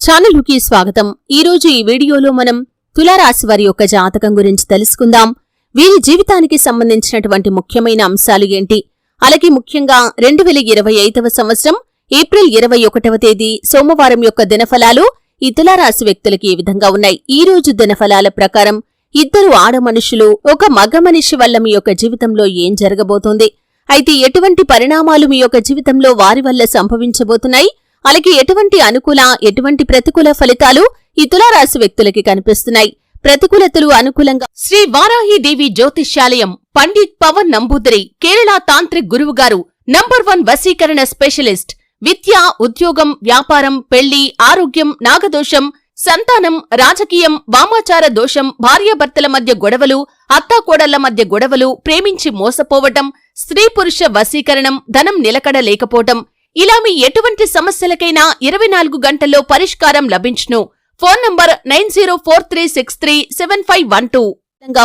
ఛానల్కి స్వాగతం. ఈ రోజు ఈ వీడియోలో మనం తులారాశి వారి యొక్క జాతకం గురించి తెలుసుకుందాం. వీరి జీవితానికి సంబంధించినటువంటి ముఖ్యమైన అంశాలు ఏంటి? అలాగే ముఖ్యంగా రెండు వేల ఇరవై ఐదవ సంవత్సరం ఏప్రిల్ ఇరవై ఒకటవ తేదీ సోమవారం యొక్క దినఫలాలు ఈ తులారాశి వ్యక్తులకి ఈ విధంగా ఉన్నాయి. ఈ రోజు దినఫలాల ప్రకారం ఇద్దరు ఆడ మనుషులు ఒక మగ మనిషి వల్ల మీ యొక్క జీవితంలో ఏం జరగబోతోంది? అయితే ఎటువంటి పరిణామాలు మీ యొక్క జీవితంలో వారి వల్ల సంభవించబోతున్నాయి? అలాగే ఎటువంటి అనుకూల ఎటువంటి ప్రతికూల ఫలితాలు ఈ తులారాశి వ్యక్తులకి కనిపిస్తున్నాయి. ప్రతికూలతలు అనుకూలంగా శ్రీ వారాహిదేవి జ్యోతిష్యాలయం పండిత్ పవన్ నంబూదరి కేరళ తాంత్రిక్ గురువు గారు నంబర్ వన్ వశీకరణ స్పెషలిస్ట్ విద్య ఉద్యోగం వ్యాపారం పెళ్ళి ఆరోగ్యం నాగదోషం సంతానం రాజకీయం వామాచార దోషం భార్యాభర్తల మధ్య గొడవలు అత్తాకోడళ్ళ మధ్య గొడవలు ప్రేమించి మోసపోవటం స్త్రీ పురుష వశీకరణం ధనం నిలకడ లేకపోవటం ఇలా మీ ఎటువంటి సమస్యలకైనా ఇరవై నాలుగు గంటల్లో పరిష్కారం లభించును. Phone number nine zero four three six three seven five one two.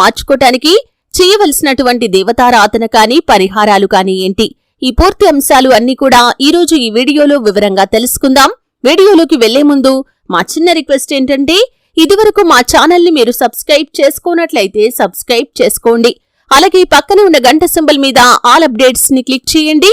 మార్చుకోటానికి చేయవలసినటువంటి దేవతారాధన కానీ పరిహారాలు కానీ ఏంటి? ఈ పూర్తి అంశాలు అన్ని కూడా ఈరోజు ఈ వీడియోలో వివరంగా తెలుసుకుందాం. వీడియోలోకి వెళ్ళే ముందు మా చిన్న రిక్వెస్ట్ ఏంటంటే ఇదివరకు మా ఛానల్ని మీరు సబ్స్క్రైబ్ చేసుకోనట్లయితే సబ్స్క్రైబ్ చేసుకోండి. అలాగే పక్కనే ఉన్న గంట సింబల్ మీద ఆల్ అప్డేట్స్ని క్లిక్ చేయండి.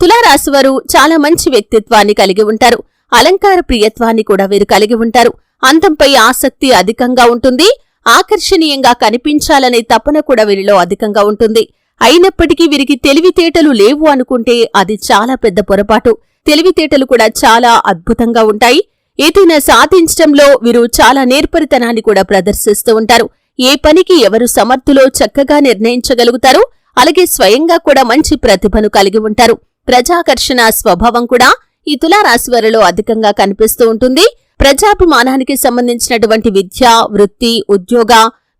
తులారాశివారు చాలా మంచి వ్యక్తిత్వాన్ని కలిగి ఉంటారు. అలంకార ప్రియత్వాన్ని కూడా వీరు కలిగి ఉంటారు. అంతంపై ఆసక్తి అధికంగా ఉంటుంది. ఆకర్షణీయంగా కనిపించాలనే తపన కూడా వీరిలో అధికంగా ఉంటుంది. అయినప్పటికీ వీరికి తెలివితేటలు లేవు అనుకుంటే అది చాలా పెద్ద పొరపాటు. తెలివితేటలు కూడా చాలా అద్భుతంగా ఉంటాయి. ఏదైనా సాధించడంలో వీరు చాలా నేర్పరితనాన్ని కూడా ప్రదర్శిస్తూ ఉంటారు. ఏ పనికి ఎవరు సమర్థులో చక్కగా నిర్ణయించగలుగుతారు. అలాగే స్వయంగా కూడా మంచి ప్రతిభను కలిగి ఉంటారు. ప్రజాకర్షణ స్వభావం కూడా ఈ తులారాశి వారిలో అధికంగా కనిపిస్తూ ఉంటుంది. ప్రజాభిమానానికి సంబంధించినటువంటి విద్య వృత్తి ఉద్యోగ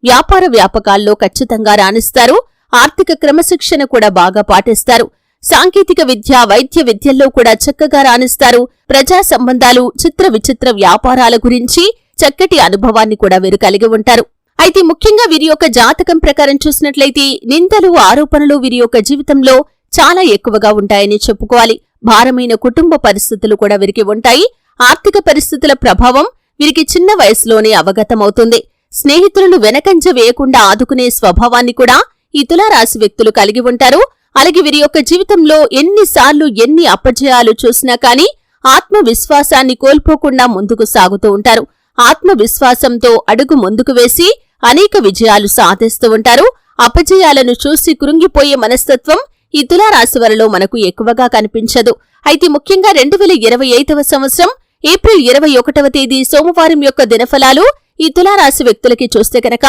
వ్యాపార వ్యాపకాల్లో ఖచ్చితంగా రాణిస్తారు. ఆర్థిక క్రమశిక్షణ కూడా బాగా పాటిస్తారు. సాంకేతిక విద్య వైద్య విద్యల్లో కూడా చక్కగా రాణిస్తారు. ప్రజా సంబంధాలు చిత్ర విచిత్ర వ్యాపారాల గురించి చక్కటి అనుభవాన్ని కూడా వీరు కలిగి ఉంటారు. అయితే ముఖ్యంగా వీరి యొక్క జాతకం ప్రకారం చూసినట్లయితే నిందలు ఆరోపణలు వీరి యొక్క జీవితంలో చాలా ఎక్కువగా ఉంటాయని చెప్పుకోవాలి. భారమైన కుటుంబ పరిస్థితులు కూడా వీరికి ఉంటాయి. ఆర్థిక పరిస్థితుల ప్రభావం వీరికి చిన్న వయసులోనే అవగతమవుతుంది. స్నేహితులను వెనకంజ వేయకుండా ఆదుకునే స్వభావాన్ని కూడా ఈ తులారాశి వ్యక్తులు కలిగి ఉంటారు. అలాగే వీరి యొక్క జీవితంలో ఎన్నిసార్లు ఎన్ని అపజయాలు చూసినా కానీ ఆత్మవిశ్వాసాన్ని కోల్పోకుండా ముందుకు సాగుతూ ఉంటారు. ఆత్మవిశ్వాసంతో అడుగు ముందుకు వేసి అనేక విజయాలు సాధిస్తూ ఉంటారు. అపజయాలను చూసి కృంగిపోయే మనస్తత్వం ఈ తులారాశి వారిలో మనకు ఎక్కువగా కనిపించదు. అయితే ముఖ్యంగా రెండు వేల ఇరవై ఐదవ సంవత్సరం ఏప్రిల్ ఇరవై ఒకటవ తేదీ సోమవారం యొక్క దినఫలాలు ఈ తులారాశి వ్యక్తులకి చూస్తే కనుక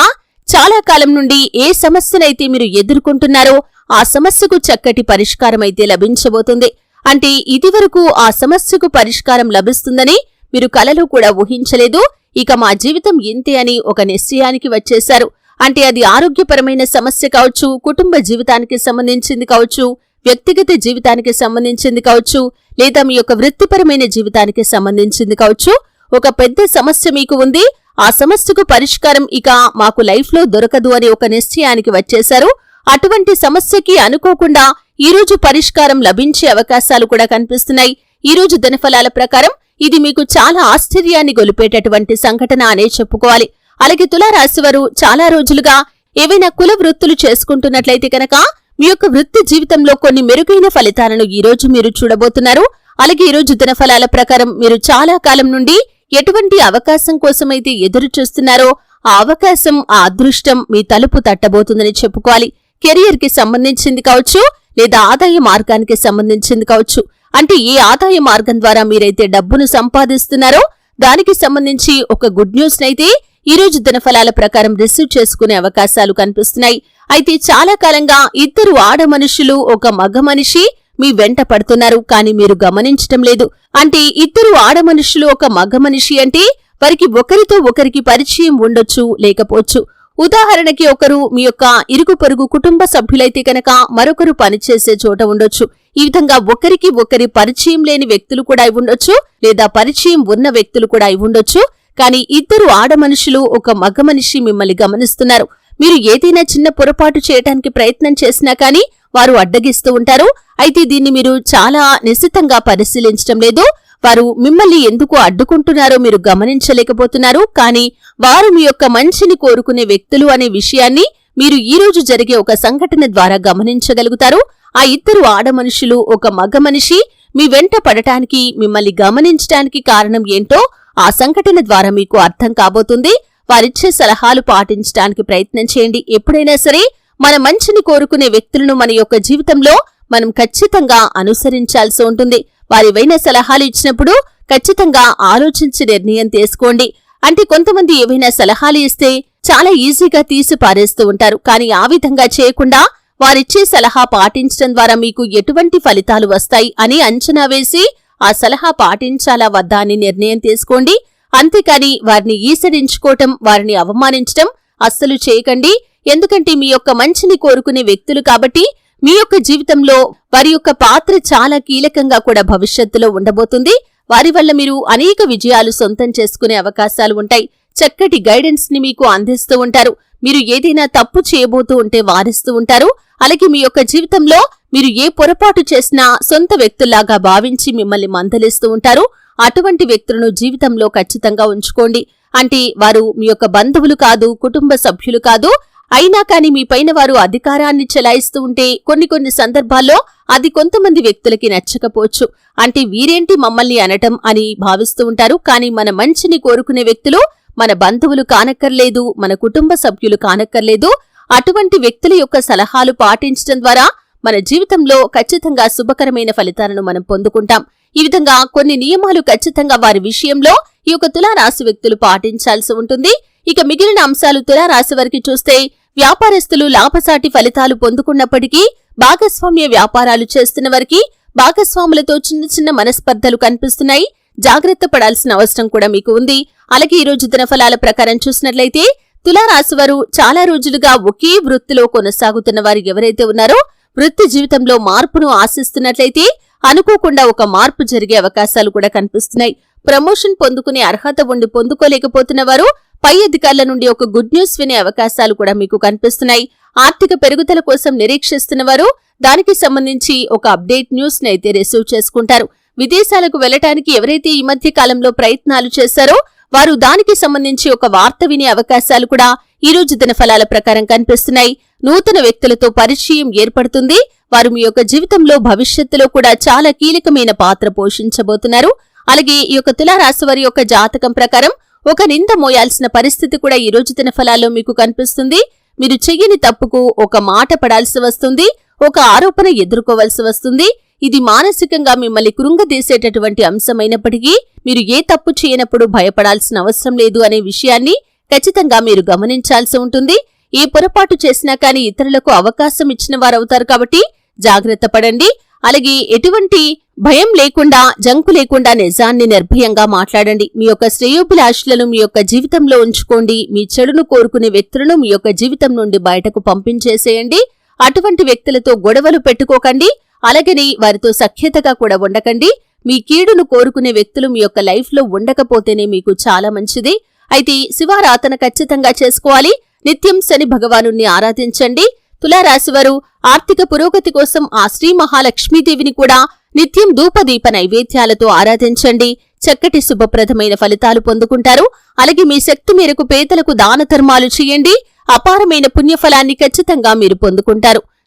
చాలా కాలం నుండి ఏ సమస్యనైతే మీరు ఎదుర్కొంటున్నారో ఆ సమస్యకు చక్కటి పరిష్కారం అయితే లభించబోతుంది. అంటే ఇదివరకు ఆ సమస్యకు పరిష్కారం లభిస్తుందని మీరు కలలో కూడా ఊహించలేదు. ఇక మా జీవితం ఇంతే అని ఒక నిశ్చయానికి వచ్చేశారు. అంటే అది ఆరోగ్యపరమైన సమస్య కావచ్చు కుటుంబ జీవితానికి సంబంధించింది కావచ్చు వ్యక్తిగత జీవితానికి సంబంధించింది కావచ్చు లేదా మీ యొక్క వృత్తిపరమైన జీవితానికి సంబంధించింది కావచ్చు ఒక పెద్ద సమస్య మీకు ఉంది. ఆ సమస్యకు పరిష్కారం ఇక మాకు లైఫ్లో దొరకదు అనే ఒక నిశ్చయానికి వచ్చేశారు. అటువంటి సమస్యకి అనుకోకుండా ఈరోజు పరిష్కారం లభించే అవకాశాలు కూడా కనిపిస్తున్నాయి. ఈ రోజు దినఫలాల ప్రకారం ఇది మీకు చాలా ఆశ్చర్యాన్ని గొలిపేటటువంటి సంఘటన అనే చెప్పుకోవాలి. అలాగే తులారాశివారు చాలా రోజులుగా ఏవైనా కుల వృత్తులు చేసుకుంటున్నట్లయితే కనుక మీ యొక్క వృత్తి జీవితంలో కొన్ని మెరుగైన ఫలితాలను ఈ రోజు మీరు చూడబోతున్నారు. అలాగే ఈ రోజు దినఫలాల ప్రకారం మీరు చాలా కాలం నుండి ఎటువంటి అవకాశం కోసమైతే ఎదురు చూస్తున్నారో ఆ అవకాశం ఆ అదృష్టం మీ తలుపు తట్టబోతుందని చెప్పుకోవాలి. కెరియర్కి సంబంధించింది కావచ్చు లేదా ఆదాయ మార్గానికి సంబంధించింది కావచ్చు. అంటే ఏ ఆదాయ మార్గం ద్వారా మీరైతే డబ్బును సంపాదిస్తున్నారో దానికి సంబంధించి ఒక గుడ్ న్యూస్ అయితే ఈ రోజు దినఫలాల ప్రకారం రిసీవ్ చేసుకునే అవకాశాలు కనిపిస్తున్నాయి. అయితే చాలా కాలంగా ఇద్దరు ఆడ మనుషులు ఒక మగ మనిషి మీ వెంట పడుతున్నారు. కానీ మీరు గమనించటం లేదు. అంటే ఇద్దరు ఆడ మనుషులు ఒక మగ మనిషి అంటే వారికి ఒకరితో ఒకరికి పరిచయం ఉండొచ్చు లేకపోవచ్చు. ఉదాహరణకి ఒకరు మీ యొక్క ఇరుగు పొరుగు కుటుంబ సభ్యులైతే కనుక మరొకరు పనిచేసే చోట ఉండొచ్చు. ఈ విధంగా ఒకరికి ఒకరి పరిచయం లేని వ్యక్తులు కూడా అయి ఉండొచ్చు లేదా పరిచయం ఉన్న వ్యక్తులు కూడా అయి ఉండొచ్చు. కానీ ఇద్దరు ఆడ మనుషులు ఒక మగ మనిషి మిమ్మల్ని గమనిస్తున్నారు. మీరు ఏదైనా చిన్న పొరపాటు చేయడానికి ప్రయత్నం చేసినా కానీ వారు అడ్డగిస్తూ ఉంటారు. అయితే దీన్ని మీరు చాలా నిశ్చితంగా పరిశీలించడం లేదు. వారు మిమ్మల్ని ఎందుకు అడ్డుకుంటున్నారో మీరు గమనించలేకపోతున్నారు. కానీ వారు మీ యొక్క మంచిని కోరుకునే వ్యక్తులు అనే విషయాన్ని మీరు ఈ రోజు జరిగే ఒక సంఘటన ద్వారా గమనించగలుగుతారు. ఆ ఇద్దరు ఆడ మనుషులు ఒక మగ మనిషి మీ వెంట పడటానికి మిమ్మల్ని గమనించటానికి కారణం ఏంటో ఆ సంఘటన ద్వారా మీకు అర్థం కాబోతుంది. వారిచ్చే సలహాలు పాటించడానికి ప్రయత్నం చేయండి. ఎప్పుడైనా సరే మన మంచిని కోరుకునే వ్యక్తులను మన యొక్క జీవితంలో మనం ఖచ్చితంగా అనుసరించాల్సి ఉంటుంది. వారివైన సలహాలు ఇచ్చినప్పుడు ఖచ్చితంగా ఆలోచించి నిర్ణయం తీసుకోండి. అంటే కొంతమంది ఏవైనా సలహాలు ఇస్తే చాలా ఈజీగా తీసి పారేస్తూ ఉంటారు. కానీ ఆ విధంగా చేయకుండా వారిచ్చే సలహా పాటించడం ద్వారా మీకు ఎటువంటి ఫలితాలు వస్తాయి అని అంచనా వేసి ఆ సలహా పాటించాలా వద్దా అని నిర్ణయం తీసుకోండి. అంతేకాని వారిని ఈసడించుకోవటం వారిని అవమానించటం అస్సలు చేయకండి. ఎందుకంటే మీ యొక్క మంచిని కోరుకునే వ్యక్తులు కాబట్టి మీ యొక్క జీవితంలో వారి యొక్క పాత్ర చాలా కీలకంగా కూడా భవిష్యత్తులో ఉండబోతుంది. వారి వల్ల మీరు అనేక విజయాలు సొంతం చేసుకునే అవకాశాలు ఉంటాయి. చక్కటి గైడెన్స్ని మీకు అందిస్తూ ఉంటారు. మీరు ఏదైనా తప్పు చేయబోతూ ఉంటే వారిస్తూ ఉంటారు. అలాగే మీ యొక్క జీవితంలో మీరు ఏ పొరపాటు చేసినా సొంత వ్యక్తుల్లాగా భావించి మిమ్మల్ని మందలిస్తూ ఉంటారు. అటువంటి వ్యక్తులను జీవితంలో ఖచ్చితంగా ఉంచుకోండి. అంటే వారు మీ యొక్క బంధువులు కాదు కుటుంబ సభ్యులు కాదు. అయినా కాని మీ పైన వారు అధికారాన్ని చెలాయిస్తూ ఉంటే కొన్ని కొన్ని సందర్భాల్లో అది కొంతమంది వ్యక్తులకి నచ్చకపోవచ్చు. అంటే వీరేంటి మమ్మల్ని అనటం అని భావిస్తూ ఉంటారు. కానీ మన మంచిని కోరుకునే వ్యక్తులు మన బంధువులు కానక్కర్లేదు మన కుటుంబ సభ్యులు కానక్కర్లేదు అటువంటి వ్యక్తుల యొక్క సలహాలు పాటించడం ద్వారా మన జీవితంలో ఖచ్చితంగా శుభకరమైన ఫలితాలను మనం పొందుకుంటాం. ఈ విధంగా కొన్ని నియమాలు ఖచ్చితంగా వారి విషయంలో ఈ యొక్క తులారాశి వ్యక్తులు పాటించాల్సి ఉంటుంది. ఇక మిగిలిన అంశాలు తులారాశి వారికి చూస్తే వ్యాపారస్తులు లాభసాటి ఫలితాలు పొందుకున్నప్పటికీ భాగస్వామ్య వ్యాపారాలు చేస్తున్న వారికి భాగస్వాములతో చిన్న చిన్న మనస్పర్ధలు కనిపిస్తున్నాయి. జాగ్రత్త పడాల్సిన అవసరం కూడా మీకు ఉంది. అలాగే ఈ రోజు దినఫలాల ప్రకారం చూసినట్లయితే తులారాశి వారు చాలా రోజులుగా ఒకే వృత్తిలో కొనసాగుతున్న వారు ఎవరైతే ఉన్నారో వృత్తి జీవితంలో మార్పును ఆశిస్తున్నట్లయితే అనుకోకుండా ఒక మార్పు జరిగే అవకాశాలు కూడా కనిపిస్తున్నాయి. ప్రమోషన్ పొందుకునే అర్హత ఉండి పొందుకోలేకపోతున్న వారు పై అధికారుల నుండి ఒక గుడ్ న్యూస్ వినే అవకాశాలు కూడా మీకు కనిపిస్తున్నాయి. ఆర్థిక పెరుగుదల కోసం నిరీక్షిస్తున్న వారు దానికి సంబంధించి ఒక అప్డేట్ న్యూస్ అయితే రిసీవ్ చేసుకుంటారు. విదేశాలకు వెళ్ళటానికి ఎవరైతే ఈ మధ్య కాలంలో ప్రయత్నాలు చేశారో వారు దానికి సంబంధించి ఒక వార్త వినే అవకాశాలు కూడా ఈ రోజు దినఫలాల ప్రకారం కనిపిస్తున్నాయి. నూతన వ్యక్తులతో పరిచయం ఏర్పడుతుంది. వారు మీ యొక్క జీవితంలో భవిష్యత్తులో కూడా చాలా కీలకమైన పాత్ర పోషించబోతున్నారు. అలాగే ఈ యొక్క తులారాశి వారి యొక్క జాతకం ప్రకారం ఒక నింద మోయాల్సిన పరిస్థితి కూడా ఈ రోజు దినఫలాల్లో మీకు కనిపిస్తుంది. మీరు చెయ్యని తప్పుకు ఒక మాట పడాల్సి వస్తుంది. ఒక ఆరోపణ ఎదుర్కోవాల్సి వస్తుంది. ఇది మానసికంగా మిమ్మల్ని కృంగదీసేటటువంటి అంశమైనప్పటికీ మీరు ఏ తప్పు చేయనప్పుడు భయపడాల్సిన అవసరం లేదు అనే విషయాన్ని ఖచ్చితంగా మీరు గమనించాల్సి ఉంటుంది. ఏ పొరపాటు చేసినా కానీ ఇతరులకు అవకాశం ఇచ్చిన వారవుతారు కాబట్టి జాగ్రత్త పడండి. అలాగే ఎటువంటి భయం లేకుండా జంకు లేకుండా నిజాన్ని నిర్భయంగా మాట్లాడండి. మీ యొక్క శ్రేయోభిలాషులను మీ యొక్క జీవితంలో ఉంచుకోండి. మీ చెడును కోరుకునే వ్యక్తులను మీ యొక్క జీవితం నుండి బయటకు పంపించేసేయండి. అటువంటి వ్యక్తులతో గొడవలు పెట్టుకోకండి. అలాగని వారితో సఖ్యతగా కూడా ఉండకండి. మీ కీడును కోరుకునే వ్యక్తులు మీ యొక్క లైఫ్లో ఉండకపోతేనే మీకు చాలా మంచిది. అయితే శివారాధన ఖచ్చితంగా చేసుకోవాలి. నిత్యం శని భగవాను ఆరాధించండి. తులారాశివారు ఆర్థిక పురోగతి కోసం ఆ శ్రీ మహాలక్ష్మీదేవిని కూడా నిత్యం ధూపదీప నైవేద్యాలతో ఆరాధించండి. చక్కటి శుభప్రదమైన ఫలితాలు పొందుకుంటారు. అలాగే మీ శక్తి మేరకు పేదలకు దాన ధర్మాలు చేయండి. అపారమైన పుణ్యఫలాన్ని ఖచ్చితంగా మీరు పొందుకుంటారు.